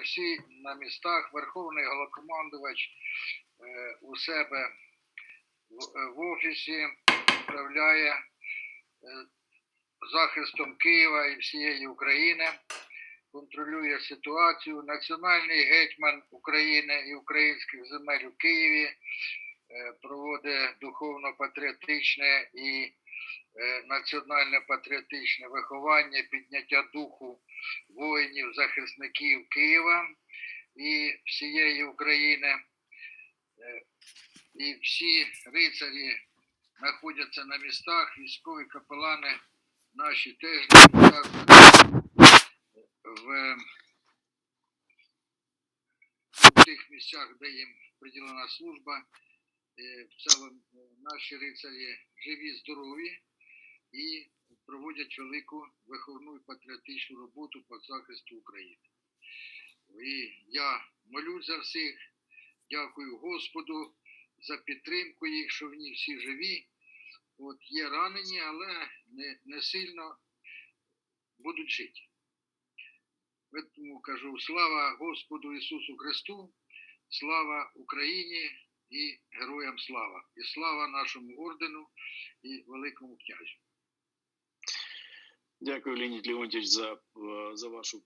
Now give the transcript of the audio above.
всі на містах. Верховний головнокомандувач е, у себе в, е, офісі управляє е, захистом Києва і всієї України, контролює ситуацію. Національний гетьман України і українських земель у Києві проводить духовно-патріотичне і е, національно-патріотичне виховання, підняття духу воїнів, захисників Києва і всієї України. Е, І всі рицарі знаходяться на містах, військові капелани наші теж на містах в, тих місцях, де їм приділена служба. Е, В цілому е, наші рицарі живі, здорові і проводять велику виховну і патріотичну роботу по захисту України. І я молюсь за всіх, дякую Господу за підтримку їх, що вони всі живі. От є ранені, але не, не сильно будуть жити. Тому кажу слава Господу Ісусу Христу, слава Україні і героям слава, і слава нашому ордену і великому князю. Дякую, Леонід Леонтьович, за, е, за вашу